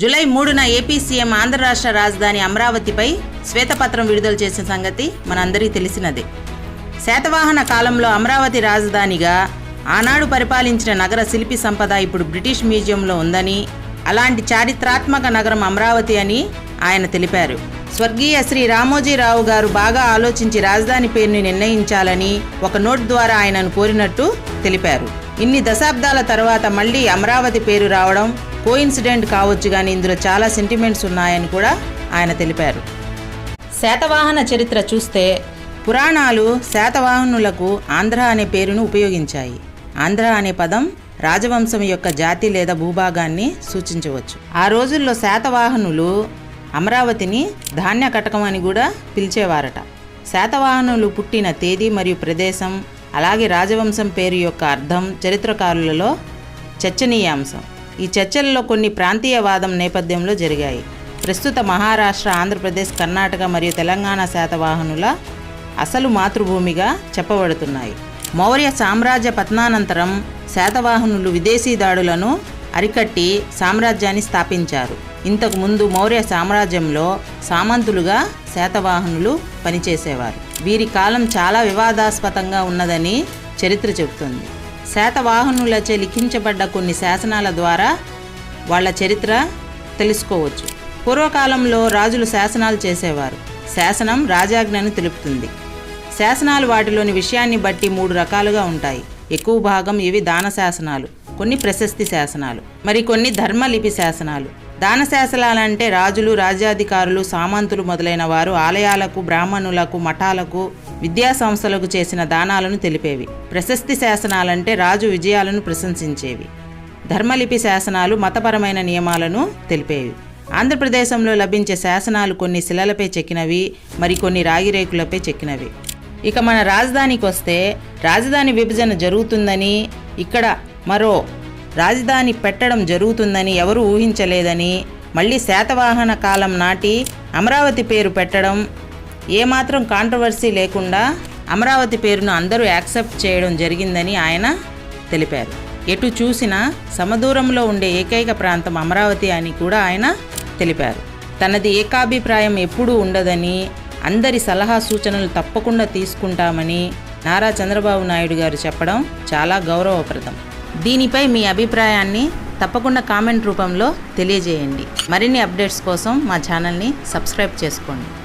July మూడున AP CM Andhra రాష్ట్ర రాజధాని అమరావతిపై శ్వేతపత్రం విడుదల చేసిన సంగతి మనందరికీ తెలిసినదే. శాతవాహన కాలంలో అమరావతి రాజధానిగా ఆనాడు పరిపాలించిన నగర శిల్పి సంపద ఇప్పుడు బ్రిటిష్ మ్యూజియంలో ఉందని అలాంటి చారిత్రాత్మక నగరం అమరావతి అని ఆయన తెలిపారు. స్వర్గీయ శ్రీ రామోజీరావు గారు బాగా ఆలోచించి రాజధాని పేరుని నిర్ణయించాలని ఒక నోట్ ద్వారా ఆయనను కోరినట్టు తెలిపారు. ఇన్ని దశాబ్దాల తర్వాత మళ్ళీ అమరావతి పేరు రావడం కోయిన్సిడెంట్ కావచ్చు కానీ ఇందులో చాలా సెంటిమెంట్స్ ఉన్నాయని కూడా ఆయన తెలిపారు. శాతవాహన చరిత్ర చూస్తే పురాణాలు శాతవాహనులకు ఆంధ్ర అనే పేరును ఉపయోగించాయి. ఆంధ్ర అనే పదం రాజవంశం యొక్క జాతి లేదా భూభాగాన్ని సూచించవచ్చు. ఆ రోజుల్లో శాతవాహనులు అమరావతిని ధాన్య కటకం అని కూడా పిలిచేవారట. శాతవాహనులు పుట్టిన తేదీ మరియు ప్రదేశం అలాగే రాజవంశం పేరు యొక్క అర్థం చరిత్రకారులలో చర్చనీయాంశం. ఈ చర్చలలో కొన్ని ప్రాంతీయవాదం నేపథ్యంలో జరిగాయి. ప్రస్తుత మహారాష్ట్ర ఆంధ్రప్రదేశ్ కర్ణాటక మరియు తెలంగాణ శాతవాహనుల అసలు మాతృభూమిగా చెప్పబడుతున్నాయి. మౌర్య సామ్రాజ్య పతనానంతరం శాతవాహనులు విదేశీ దాడులను అరికట్టి సామ్రాజ్యాన్ని స్థాపించారు. ఇంతకు ముందు మౌర్య సామ్రాజ్యంలో సామంతులుగా శాతవాహనులు పనిచేసేవారు. వీరి కాలం చాలా వివాదాస్పదంగా ఉన్నదని చరిత్ర చెబుతుంది. శాతవాహనులచే లిఖించబడ్డ కొన్ని శాసనాల ద్వారా వాళ్ళ చరిత్ర తెలుసుకోవచ్చు. పూర్వకాలంలో రాజులు శాసనాలు చేసేవారు. శాసనం రాజాజ్ఞను తెలుపుతుంది. శాసనాలు వాటిలోని విషయాన్ని బట్టి మూడు రకాలుగా ఉంటాయి. ఎక్కువ భాగం ఇవి దాన శాసనాలు కొన్ని ప్రశస్తి శాసనాలు మరి కొన్ని ధర్మలిపి శాసనాలు. దాన శాసనాలంటే రాజులు రాజ్యాధికారులు సామంతులు మొదలైన వారు ఆలయాలకు బ్రాహ్మణులకు మఠాలకు విద్యా సంస్థలకు చేసిన దానాలను తెలిపేవి. ప్రశస్తి శాసనాలంటే రాజు విజయాలను ప్రశంసించేవి. ధర్మలిపి శాసనాలు మతపరమైన నియమాలను తెలిపేవి. ఆంధ్రప్రదేశంలో లభించే శాసనాలు కొన్ని శిలలపై చెక్కినవి మరికొన్ని రాగిరేకులపై చెక్కినవి. ఇక మన రాజధానికి వస్తే రాజధాని విభజన జరుగుతుందని ఇక్కడ మరో రాజధాని పెట్టడం జరుగుతుందని ఎవరూ ఊహించలేదని మళ్ళీ శాతవాహన కాలం నాటి అమరావతి పేరు పెట్టడం ఏమాత్రం కాంట్రవర్సీ లేకుండా అమరావతి పేరును అందరూ యాక్సెప్ట్ చేయడం జరిగిందని ఆయన తెలిపారు. ఎటు చూసినా సమదూరంలో ఉండే ఏకైక ప్రాంతం అమరావతి అని కూడా ఆయన తెలిపారు. తనది ఏకాభిప్రాయం ఎప్పుడూ ఉండదని అందరి సలహా సూచనలు తప్పకుండా తీసుకుంటామని నారా చంద్రబాబు నాయుడు గారు చెప్పడం చాలా గౌరవప్రదం. దీనిపై మీ అభిప్రాయాన్ని తప్పకుండా కామెంట్ రూపంలో తెలియజేయండి. మరిన్ని అప్డేట్స్ కోసం మా ఛానల్ని సబ్స్క్రైబ్ చేసుకోండి.